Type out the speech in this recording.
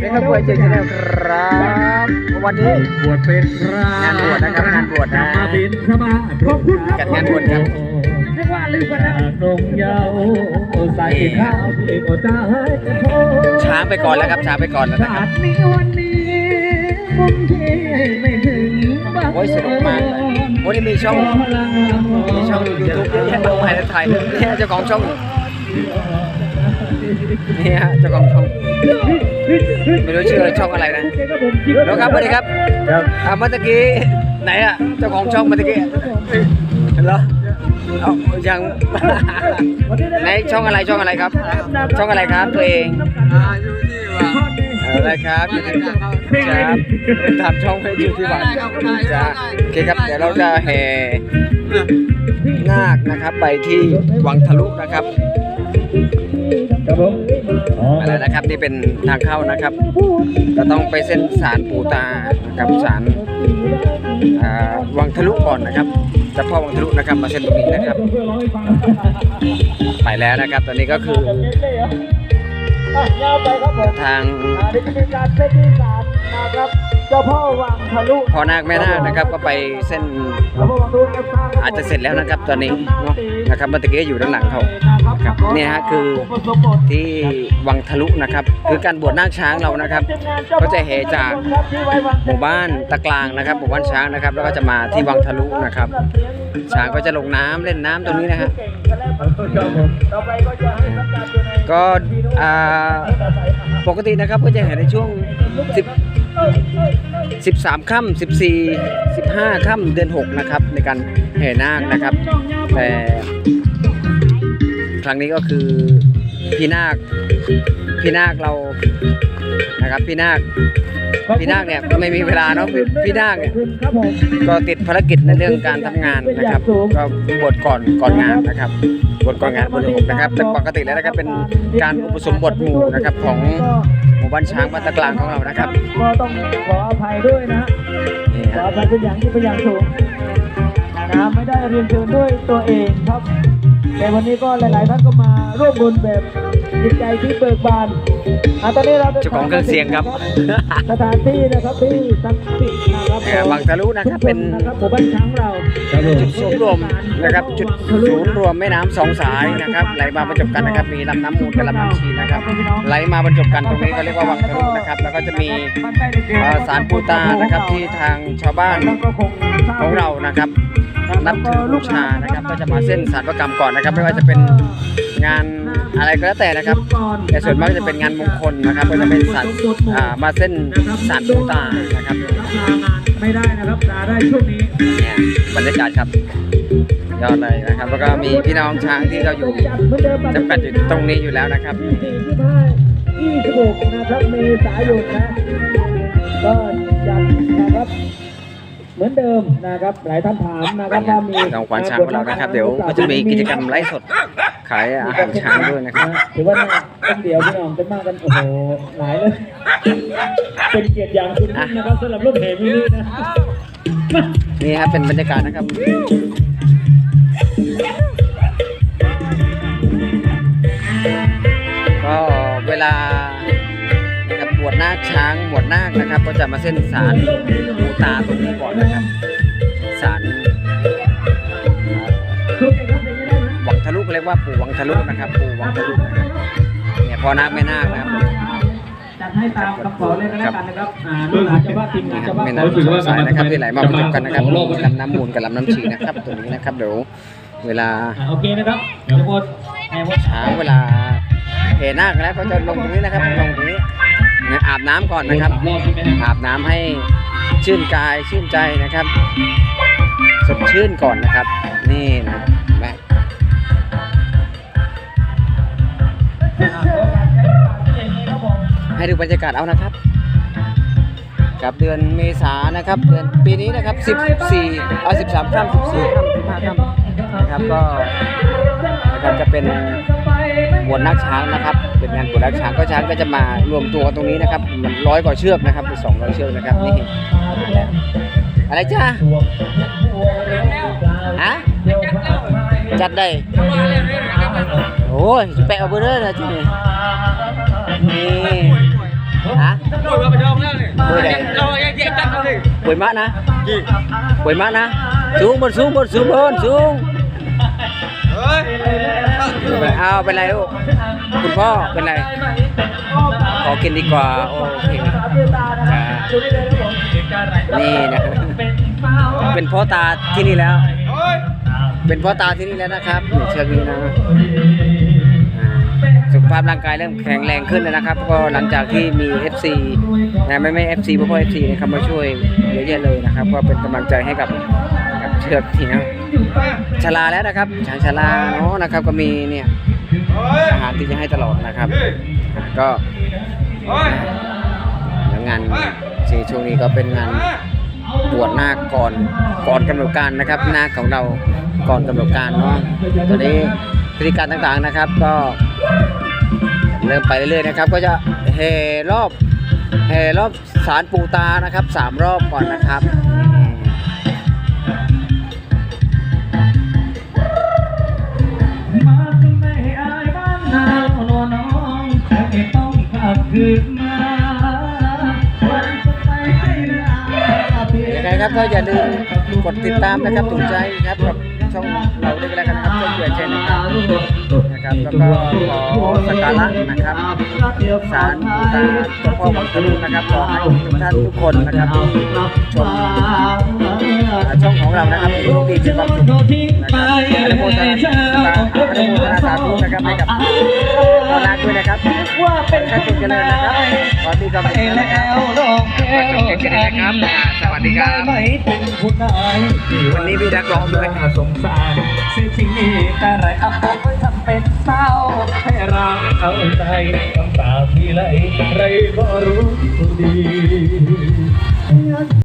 เป็นขบวนเจริญแล้วครับวันนี้บวชเป็นพระงานบวชนะครับงานบวชนะมาบินสมาขอบคุณครับจัดงานบวชครับเรียกว่าลืมกันแล้วนงเยาวสายกินข้าวเอกจ้าช้าไปก่อนแล้วครับช้าไปก่อนแล้วนะครับนี้วันนี้ผมที่ไม่ถึงโอ้ยสนุกมากเลยวันนี้มีช่องมีช่องยูทูบเยอะแยะมากมายในไทยเนี่ยเจ้าของช่องเนี่ฮะเจ้าของช่อง ไม่รู้ชื่อช่องอะไรนะแล้วครับสวัสดีครับอ่าเมื่อตะกี้ไหนอะเจ้าของช่องเมื่อตะกี้เหรอเอายังไหนช่องอะไรช่องอะไรครับ ช่องอะไรครับตัวเองอะไรครับอยู่ที่ครับทำช่องให้อยู่ที่วัดจะโอเคครับเดี๋ยวเราจะแห่นาคนะครับไปที่วังทะลุนะครับ ครับผมอะไรนะครับนี่เป็นทางเข้านะครับ ก็ต้องไปเส้นสารปูตานะครับสารอ่าวังทะลุก่อนนะครับเจะพ่อวังทะลุนะครับ มาเส้นตรงนี้นะครับ ไปแล้วนะครับ ตอนนี้ก็คือยาวไปครับผมทางอ่าเดี๋ยวจะมีการเซตที่ศาลนะครับ เจ้าพ่อวังทะลุพ่อนาคแม่นาคนะครับก็ไปเส้นเจ้าพ่อวังทะลุครับอาจจะเสร็จแล้วนะครับตอนนี้เนาะนะครับเมื่อตะกี้อยู่ด้านหลังเขาครับเนี่ยฮะคือที่วังทะลุนะครับ คือการบวชนาคช้างเรานะครับ ก็จะแห่จากหมู่บ้านตะกลางนะครับหมู่บ้านช้างนะครับ แล้วก็จะมาที่วังทะลุนะครับ ช้างก็จะลงน้ำเล่นน้ำตรงนี้นะฮะต่อไปก็จะให้ทำการอยู่ในก็อ่าปกตินะครับก็จะแห่ในช่วง10 13ค่ำ14 15ค่ำเดือน6นะครับในการแห่นาคนะครับ แต่ครั้งนี้ก็คือพี่นาคพี่นาคเรานะครับพี่นาค พี่นาคเนี่ยไม่มีเวลาเนาะพี่พี่นาคเนี่ยครับผมก็ติดภารกิจในเรื่องการทำงานนะครับ ก็บทก่อนก่อนงานนะครับบทก่อนงานบทหกนะครับ แต่ปกติแล้วนะครับเป็นการอุปสมบทหมู่นะครับของหมู่บ้านช้างบ้านตะกลางของเรานะครับก็ต้องขออภัยด้วยนะนี่ขอฮะอภัยเป็นอย่างที่เป็นอย่างสูงนะไม่ได้เรียนเชิญด้วยตัวเองครับ แต่วันนี้ก็หลาย ๆ ท่านก็มาร่วมบุญแบบ จิตใจที่เบิกบานอะตอนนี้เราดินเจ้าของเครื่องเสียงครับ สถานที่นะครับที่ศักดิ์สิทธิ์นะครับเนี่ยวังทะลุนะครับเป็นนะครับหมู่บ้านช้างเราจุดศูนย์รวมนะครับจุดศูนย์รวมแม่น้ำสองสายนะครับไหลมาบรรจบกันนะครับมีลำน้ำมูลกับลำน้ำชีนะครับไหลมาบรรจบกันตรงนี้ก็เรียกว่าวังทะลุนะครับแล้วก็จะมีเอ่อสารปูตานะครับที่ทางชาวบ้านของเรานะครับ นับถือบูชานะครับ ก็จะมาเส้นสารประกรรมก่อนนะครับ ไม่ว่าจะเป็นงานอะไรก็แล้วแต่นะครับ แต่ส่วนมากจะเป็นงานมงคลนะครับ ก็จะเป็นสารอ่ามาเส้นสารปูตานะครับรับลางานไม่ได้นะครับลาได้ช่วงนี้เนี่ยบรรยากาศครับยอดเลยนะครับ แล้วก็มีพี่น้องช้างที่เราอยู่จัดเหมือนเดิมจำกัดอยู่ตรงนี้อยู่แล้วนะครับยี่สี่ยี่ห้ายี่สิบหกนะครับเมษายนนะก็จัดนะครับ เหมือนเดิมนะครับหลายท่านถามนะครับว่ามีน้องควานช้างของเรานะครับ เดี๋ยวก็จะมีกิจกรรมไลฟ์สดขายอาหารช้างด้วยนะครับถือว่าเป็นเดียวพี่น้องจะมากกันโอ้โหหลายเลยเป็นเกียรติอย่างคุณนะครับสำหรับรถแห่มินินะนี่ครับเป็นบรรยากาศนะครับ บบวชนาคช้างบวชนาคนะครับ ก็จะมาเส้นสารปูตาตรงนี้ก่อนนะครับสารวังทะลุก็เรียกว่าปู่วังทะลุนะครับปู่วังทะลุนะครับเนี่ยพอนาคไม่นาคนะครับจัดให้ตามคำขอเลยก็แล้วกันนะครับอ่าลูกหลานเจ้าบ้านทีมงานนะครับเจ้าบ้านแม่น้ำสองสายนะครับที่ไหลมาบรรจบกันนะครับมีลำน้ำมูลกับลำน้ำชีนะครับตรงนี้นะครับเดี๋ยวเวลาอ่าโอเคนะครับเดี๋ยวหมดแห่หมดเช้าเวลาเทนาคแล้วก็จะลงตรงนี้นะครับลงตรงนี้ นะอาบน้ำก่อนนะครับรอบใช่ไหมครับอาบน้ำให้ชื่นกายชื่นใจนะครับ สดชื่นก่อนนะครับ นี่นะแม่ให้ดูบรรยากาศเอานะครับ กับเดือนเมษานะครับ เดือนปีนี้นะครับ 14เอา13ค่ำ14ค่ำ15ค่ำนะครับก็นะครับจะเป็นบวชนักช้างนะครับ เป็นงานบวชนักช้างก็ช้างก็จะมารวมตัวกันตรงนี้นะครับ มันร้อยกว่าเชือกนะครับสองร้อยเชือกนะครับนี่อะไรจ้าฮะจัดได้โอ้ยแปะเอาเบอร์เลยนะจีนี่นี่ฮะป่วยมาประจองแล้วนี่ป่วยไหนเราแยกจับเขาดิป่วยมากนะป่วยมากนะสูงบนสูงบนสูงบนสู้ อาเป็นไรลูกคุณพ่อเป็นไร ขอกินดีกว่า โอเคนี่นะเป็นพ่อตาที่นี่แล้ว เป็นพ่อตาที่นี่แล้วนะครับเชือกนี้นะสุขภาพร่างกายเริ่มแข็งแรงขึ้นแล้วนะครับ ก็หลังจากที่มี FC นะไม่ไม่ FC พ่อพ่อ FC นะครับมาช่วยเยอะแยะเลยนะครับ ก็เป็นกำลังใจให้กับ เือกที่นะชลาแล้วนะครับชางชลาเนาะนะครับ ก็มีเนี่ยอาหารที่จะให้ตลอดนะครับก็แล้วงานที่ช่วงนี้ก็เป็นงานบวชนาคก่อนก่อนกำหนดการนะครับนาคของเราก่อนกำหนดการเนาะตอนนี้พิธีการต่างๆนะครับ ก็เริ่มไปเรื่อยๆนะครับ ก็จะแห่รอบแห่รอบสารปูตานะครับสามรอบก่อนนะครับ ยังไงครับก็อย่าลืมกดติดตามนะครับถูกใจครับกับช่องเราด้วยกันนะครับช่องเปลี่ยนเช่นนะครับนะครับแล้วก็ขอสักการะนะครับสารปูตาเจ้าพ่อวังตะลุงนะครับขอให้ทุกท่านทุกคนนะครับชม ช่องของเรานะครับมีโชคดีมีความสุขนะครับอนุโมทนาสาอนุโมทนาสาธุนะครับให้กับพ่อนาด้วยนะครับว่าเป็นท่านจงเจริญนะครับขอมีความสุขนะครับดอกแก้วจบกันนะครับอ่าสวัสดีครับไม่เป็นคุณนายวันนี้มีนักร้องด้วยสงสารสียจริงนี่แต่ไรอาไว้ทำเป็นเศร้าให้เราเอาใจน้ำตาพี่ไหลใครก็รู้ดี